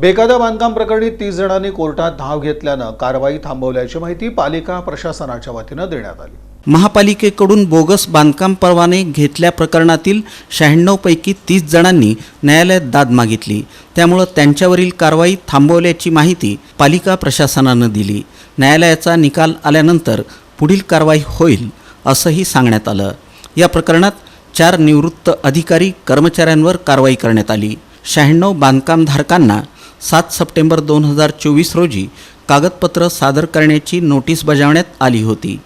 बेकायदा बांधकाम प्रकरणी तीस जणांनी कोर्टात धाव घेतल्यानं कारवाई थांबवल्याची माहिती पालिका प्रशासनाच्या वतीनं देण्यात आली. महापालिकेकडून बोगस बांधकाम परवाने घेतल्या प्रकरणातील शहाण्णवपैकी तीस जणांनी न्यायालयात दाद मागितली. त्यामुळं त्यांच्यावरील कारवाई थांबवल्याची माहिती पालिका प्रशासनानं दिली. न्यायालयाचा निकाल आल्यानंतर पुढील कारवाई होईल असंही सांगण्यात आलं. या प्रकरणात चार निवृत्त अधिकारी कर्मचाऱ्यांवर कारवाई करण्यात आली. शहाण्णव बांधकामधारकांना सात सप्टेंबर दोन हजार चोवीस रोजी कागदपत्र सादर करण्याची नोटीस बजावण्यात आली होती.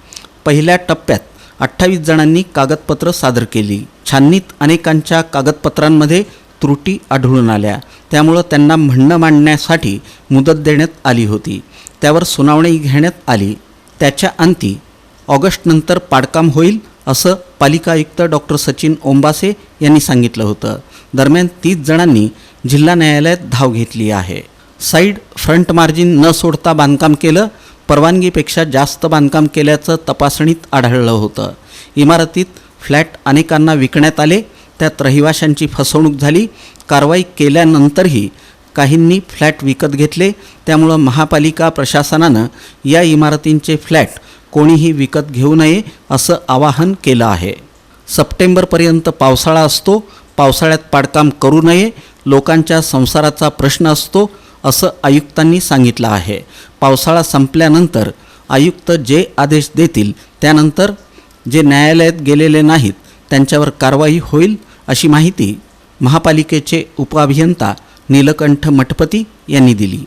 पहिल्या टप्प्यात अठ्ठावीस जणांनी कागदपत्र सादर केली. छाननीत अनेकांच्या कागदपत्रांमध्ये त्रुटी आढळून आल्या. त्यामुळं त्यांना म्हणणं मांडण्यासाठी मुदत देण्यात आली होती. त्यावर सुनावणी घेण्यात आली. त्याच्या अंती ऑगस्टनंतर पाडकाम होईल असं पालिका आयुक्त डॉक्टर सचिन ओंबासे यांनी सांगितलं होतं. दरम्यान तीस जणांनी जिल्हा न्यायालयात धाव घेतली आहे. साईड फ्रंट मार्जिन न सोडता बांधकाम केलं परवानगीपेक्षा जास्त बांधकाम केल्याचं तपासणीत आढळलं होतं. इमारतीत फ्लॅट अनेकांना विकण्यात आले त्यात रहिवाशांची फसवणूक झाली कारवाई केल्यानंतरही काहींनी फ्लॅट विकत घेतले त्यामुळं महापालिका प्रशासनानं या इमारतींचे फ्लॅट कोणीही विकत घेऊ नये असं आवाहन केलं आहे. सप्टेंबरपर्यंत पावसाळा असतो पावसाळ्यात पाडकाम करू नये लोकांच्या संसाराचा प्रश्न असतो असं आयुक्तांनी सांगितलं आहे. पावसाळा संपल्यानंतर आयुक्त जे आदेश देतील त्यानंतर जे न्यायालयात गेलेले नाहीत त्यांच्यावर कारवाई होईल अशी माहिती महापालिकेचे उपअभियंता नीलकंठ मठपती यांनी दिली.